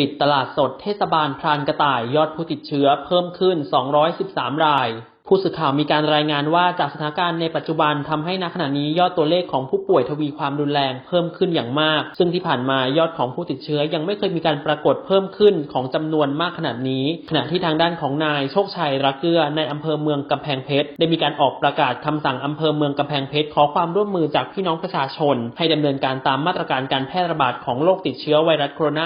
ปิดตลาดสดเทศบาลพรานกระต่ายยอดผู้ติดเชื้อเพิ่มขึ้น 213 ราย ผู้สื่อข่าวมีการรายงานว่าจากสถานการณ์ในปัจจุบันทำให้ณขณะนี้ยอดตัวเลขของผู้ป่วยทวีความรุนแรงเพิ่มขึ้นอย่างมาก ซึ่งที่ผ่านมายอดของผู้ติดเชื้อยังไม่เคยมีการปรากฏเพิ่มขึ้นของจำนวนมากขนาดนี้ ขณะที่ทางด้านของนายโชคชัยรักเกื้อในอำเภอเมืองกำแพงเพชรได้มีการออกประกาศคำสั่งอำเภอเมืองกำแพงเพชรขอความร่วมมือจากพี่น้องประชาชน ให้ดำเนินการตามมาตรการการแพร่ระบาดของโรคติดเชื้อไวรัสโคโรน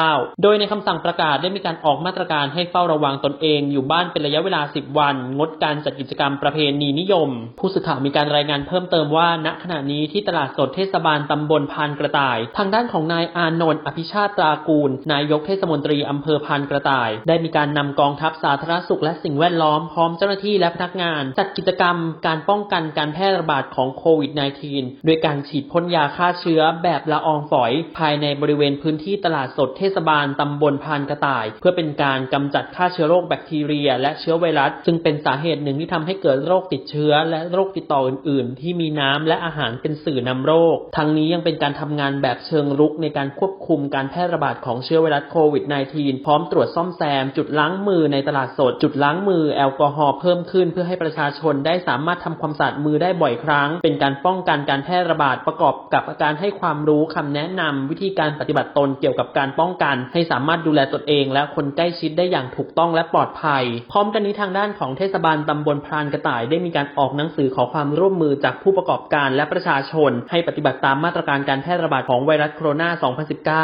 า 2019 โดยในคำสั่งประกาศได้มีการออกมาตรการให้เฝ้าระวังตนเองอยู่บ้านเป็นระยะเวลา 10 วันงดการจัดกิจกรรมประเพณีนิยม ผู้สื่อข่าวมีการรายงานเพิ่มเติมว่า ณขณะนี้ที่ตลาดสดเทศบาลตำบลพานกระต่าย ทางด้านของนายอานนท์อภิชาติตรากูล นายกเทศมนตรีอำเภอพานกระต่าย ได้มีการนำกองทัพสาธารณสุขและสิ่งแวดล้อมพร้อมเจ้าหน้าที่และพนักงาน จัดกิจกรรมการป้องกันการแพร่ระบาดของโควิด -19 ด้วยการฉีดพ่นยาฆ่าเชื้อแบบละอองฝอย ภายในบริเวณพื้นที่ตลาดสดเทศบาลตำบลพานกระต่าย เพื่อเป็นการกำจัดฆ่าเชื้อโรคแบคทีเรีย และเชื้อไวรัส ซึ่งเป็นสาเหตุหนึ่งที่ทำให้เกิดโรคติดเชื้อ และโรคติดต่ออื่น ๆ ที่มีน้ำและอาหารเป็นสื่อนำโรค ทั้งนี้ยังเป็นการทำงานแบบเชิงรุกในการควบคุมการแพร่ระบาดของเชื้อไวรัสโควิด -19 พร้อมตรวจซ่อมแซม จุดล้างมือในตลาดสด จุดล้างมือแอลกอฮอล์เพิ่มขึ้น เพื่อให้ประชาชนได้สามารถทำความสะอาดมือได้บ่อยครั้ง เป็นการป้องกันการแพร่ระบาดประกอบกับการให้ความรู้คำแนะนำวิธีการปฏิบัติตนเกี่ยวกับการป้องกัน ให้สามารถดูแลตนเอง และคนใกล้ชิดได้อย่างถูกต้องและปลอดภัย พร้อมกันนี้ทางด้านของเทศศบาลตำบลพรานกระต่ายได้มีการออกหนังสือขอความร่วมมือจากผู้ประกอบการและประชาชน ให้ปฏิบัติตามมาตรการการแพร่ระบาดของไวรัสโคโรน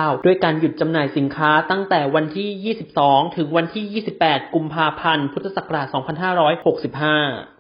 า 2019 ด้วยการหยุดจำหน่ายสินค้าตั้งแต่วันที่ 22 ถึงวันที่ 28 กุมภาพันธ์ พุทธศักราช 2565